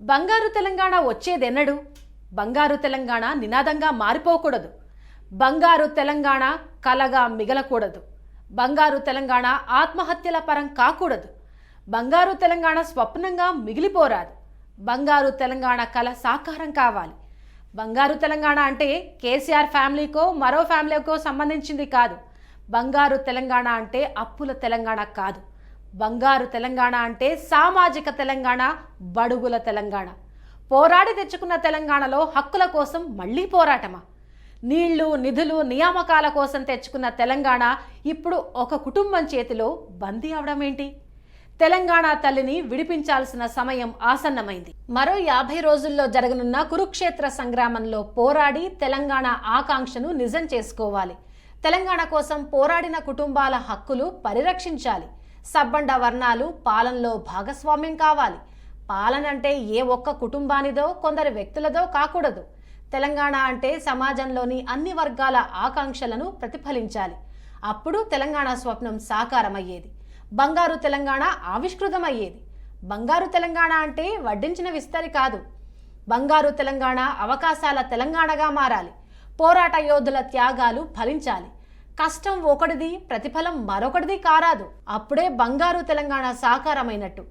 బంగారు తెలంగాణ వచ్చేదెన్నడు? బంగారు తెలంగాణ నినాదంగా మారిపోకూడదు. బంగారు తెలంగాణ కలగా మిగలకూడదు. బంగారు తెలంగాణ ఆత్మహత్యల పరం కాకూడదు. బంగారు తెలంగాణ స్వప్నంగా మిగిలిపోరాదు. బంగారు తెలంగాణ కల సాకారం కావాలి. బంగారు తెలంగాణ అంటే కేసీఆర్ ఫ్యామిలీకో మరో ఫ్యామిలీకో సంబంధించింది కాదు. బంగారు తెలంగాణ అంటే అప్పుల తెలంగాణ కాదు. బంగారు తెలంగాణ అంటే సామాజిక తెలంగాణ బడుగుల తెలంగాణ. పోరాడి తెచ్చుకున్న తెలంగాణలో హక్కుల కోసం మళ్ళీ పోరాటమా? నీళ్ళు నిధులు నియామకాల కోసం తెచ్చుకున్న తెలంగాణ ఇప్పుడు ఒక కుటుంబం చేతిలో బందీ అవడం ఏంటి తెలంగాణ తల్లిని విడిపించాల్సిన సమయం ఆసన్నమైంది. మరో యాభై రోజుల్లో జరగనున్న కురుక్షేత్ర సంగ్రామంలో పోరాడి తెలంగాణ ఆకాంక్షను నిజం చేసుకోవాలి. తెలంగాణ కోసం పోరాడిన కుటుంబాల హక్కులు పరిరక్షించాలి. సబ్బండ వర్ణాలు పాలనలో భాగస్వామ్యం కావాలి. పాలన అంటే ఏ ఒక్క కుటుంబానిదో కొందరు వ్యక్తులదో కాకూడదు. తెలంగాణ అంటే సమాజంలోని అన్ని వర్గాల ఆకాంక్షలను ప్రతిఫలించాలి. అప్పుడు తెలంగాణ స్వప్నం సాకారమయ్యేది. బంగారు తెలంగాణ ఆవిష్కృతమయ్యేది. బంగారు తెలంగాణ అంటే వడ్డించిన విస్తరి కాదు. బంగారు తెలంగాణ అవకాశాల తెలంగాణగా మారాలి. పోరాట యోధుల త్యాగాలు ఫలించాలి. కష్టం ఒకటిది ప్రతిఫలం మరొకటిది కారాదు. అప్పుడే బంగారు తెలంగాణ సాకారమైనట్టు.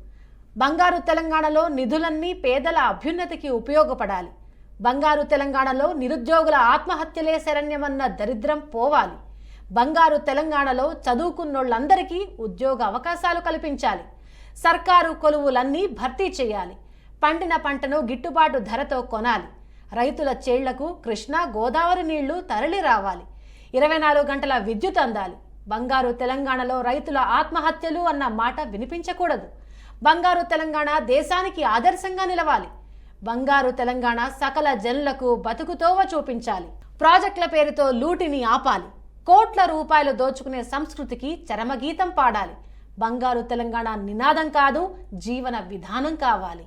బంగారు తెలంగాణలో నిధులన్నీ పేదల అభ్యున్నతికి ఉపయోగపడాలి. బంగారు తెలంగాణలో నిరుద్యోగుల ఆత్మహత్యలే శరణ్యమన్న దరిద్రం పోవాలి. బంగారు తెలంగాణలో చదువుకున్నోళ్ళందరికీ ఉద్యోగ అవకాశాలు కల్పించాలి. సర్కారు కొలువులన్నీ భర్తీ చేయాలి. పండిన పంటను గిట్టుబాటు ధరతో కొనాలి. రైతుల చేళ్ళకు కృష్ణా గోదావరి నీళ్ళు తరలి రావాలి ఇరవై నాలుగు గంటల విద్యుత్ అందాలి. బంగారు తెలంగాణలో రైతుల ఆత్మహత్యలు అన్న మాట వినిపించకూడదు. బంగారు తెలంగాణ దేశానికి ఆదర్శంగా నిలవాలి. బంగారు తెలంగాణ సకల జనులకు బతుకుతోవ చూపించాలి. ప్రాజెక్టుల పేరుతో లూటిని ఆపాలి. కోట్ల రూపాయలు దోచుకునే సంస్కృతికి చరమగీతం పాడాలి. బంగారు తెలంగాణ నినాదం కాదు జీవన విధానం కావాలి.